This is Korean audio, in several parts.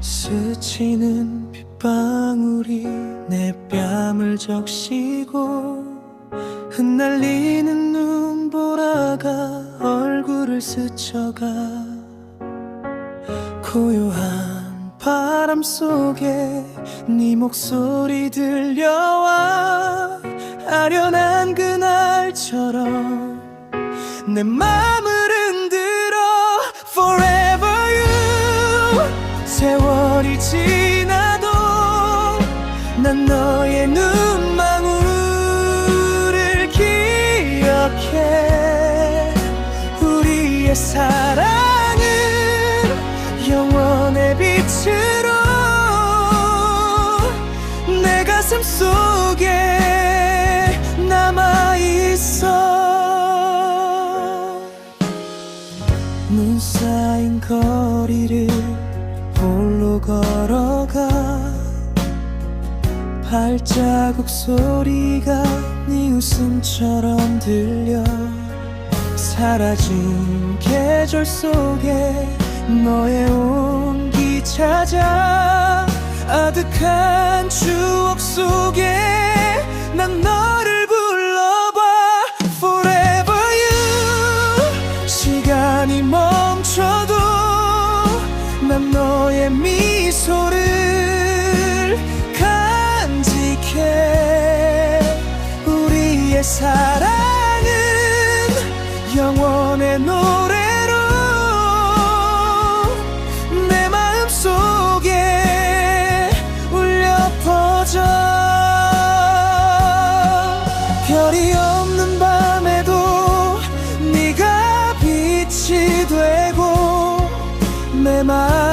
스치는 빗방울이 내 뺨을 적시고 흩날리는 눈보라가 얼굴을 스쳐가 고요한 바람 속에 네 목소리 들려와 아련한 그날처럼 내 맘을 흔들어 Forever you. 세월이 지나도 난 너의 눈 빛으로 내 가슴 속에 남아 있어. 눈 쌓인 거리를 홀로 걸어가 발자국 소리가 네 웃음처럼 들려. 사라진 계절 속에 너의 찾아 아득한 추억 속에 난 너를 불러봐. Forever you. 시간이 멈춰도 난 너의 미소를 별이 없는 밤에도 네가 빛이 되고 내마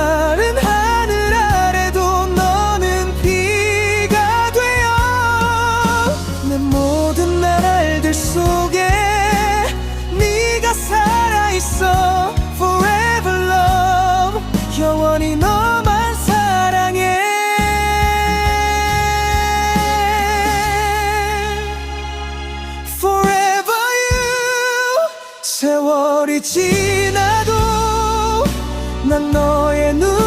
세월이 지나도 난 너의 눈